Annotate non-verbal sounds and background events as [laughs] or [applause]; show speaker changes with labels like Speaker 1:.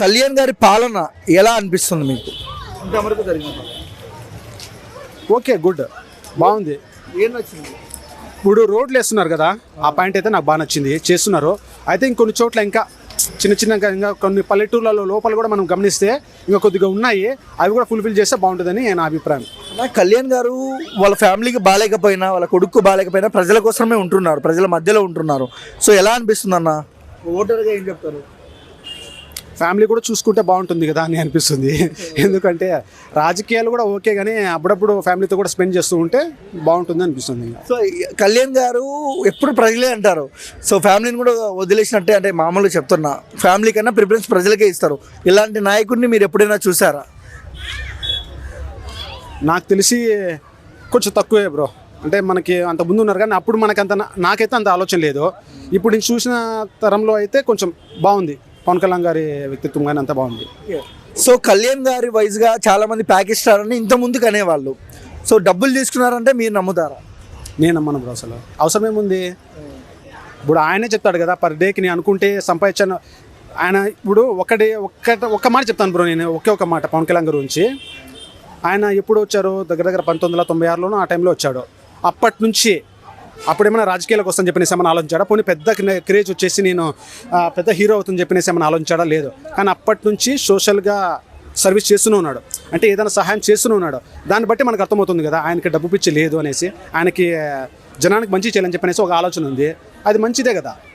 Speaker 1: కళ్యాణ్ గారి పాలన ఎలా అనిపిస్తుంది మీకు? ఇంతవరకు జరిగిన
Speaker 2: ఓకే గుడ్. బాగుంది.
Speaker 1: ఏం నచ్చింది?
Speaker 2: ఇప్పుడు రోడ్లు వేస్తున్నారు కదా ఆ పాయింట్ అయితే నాకు బాగా నచ్చింది. చేస్తున్నారు. అయితే ఇంకొన్ని చోట్ల ఇంకా చిన్న చిన్నగా ఇంకా కొన్ని పల్లెటూర్లలో లోపల కూడా మనం గమనిస్తే ఇంకా కొద్దిగా ఉన్నాయి. అవి కూడా ఫుల్ఫిల్ చేస్తే బాగుంటుందని నా అభిప్రాయం.
Speaker 1: కళ్యాణ్ గారు వాళ్ళ ఫ్యామిలీకి బాగాలేకపోయినా వాళ్ళ కొడుకు బాగాలేకపోయినా ప్రజల కోసమే ఉంటున్నారు ప్రజల మధ్యలో ఉంటున్నారు. సో ఎలా అనిపిస్తుంది అన్న ఓటర్గా ఏం చెప్తారు?
Speaker 2: ఫ్యామిలీ కూడా చూసుకుంటే బాగుంటుంది కదా అని అనిపిస్తుంది. [laughs] ఎందుకంటే రాజకీయాలు కూడా ఓకే కానీ అప్పుడప్పుడు ఫ్యామిలీతో కూడా స్పెండ్ చేస్తూ ఉంటే బాగుంటుంది అనిపిస్తుంది.
Speaker 1: సో కళ్యాణ్ గారు ఎప్పుడు ప్రజలే అంటారు. సో ఫ్యామిలీని కూడా వదిలేసినట్టే అంటే మామూలుగా చెప్తున్నా. ఫ్యామిలీ కన్నా ప్రిఫరెన్స్ ప్రజలకే ఇస్తారు. ఇలాంటి నాయకుడిని మీరు ఎప్పుడైనా చూసారా?
Speaker 2: నాకు తెలిసి కొంచెం తక్కువే బ్రో. అంటే మనకి అంత ముందు ఉన్నారు కానీ అప్పుడు మనకి అంత నాకైతే అంత ఆలోచన లేదు. ఇప్పుడు నేను చూసిన తరంలో అయితే కొంచెం బాగుంది. పవన్ కళ్యాణ్ గారి వ్యక్తిత్వం కానీ అంత బాగుంది.
Speaker 1: సో కళ్యాణ్ గారి వైజ్గా చాలా మంది ప్యాకేజ్ స్టార్ అని ఇంత ముందుకు అనేవాళ్ళు. సో డబ్బులు తీసుకున్నారంటే మీరు నమ్ముతారా?
Speaker 2: నేను నమ్మను బ్రో అసలు. అవసరం ఏముంది? ఇప్పుడు ఆయనే చెప్తాడు కదా పర్ డేకి నేను అనుకుంటే సంపాదించాను. ఆయన ఇప్పుడు ఒకటి ఒక్క ఒక్క మాట చెప్తాను బ్రో నేను ఒకే ఒక మాట పవన్ కళ్యాణ్ గారి గురించి. ఆయన ఎప్పుడు వచ్చారు? దగ్గర దగ్గర పంతొమ్మిది వందల తొంభై ఆరులోనూ ఆ టైంలో వచ్చాడు. అప్పటి నుంచి అప్పుడు ఏమైనా రాజకీయాలకు వస్తాను చెప్పినేసి ఏమైనా ఆలోచించాడా? పోనీ పెద్ద క్రేజ్ వచ్చేసి నేను పెద్ద హీరో అవుతుంది చెప్పినేసి ఏమైనా ఆలోచించాడా? లేదు. కానీ అప్పటి నుంచి సోషల్గా సర్వీస్ చేస్తూనే ఉన్నాడు. అంటే ఏదైనా సహాయం చేస్తూనే ఉన్నాడు. దాన్ని బట్టి మనకు అర్థమవుతుంది కదా ఆయనకి డబ్బు పిచ్చి లేదు అనేసి ఆయనకి జనానికి మంచి చేయాలని చెప్పనేసి ఒక ఆలోచన ఉంది. అది మంచిదే కదా.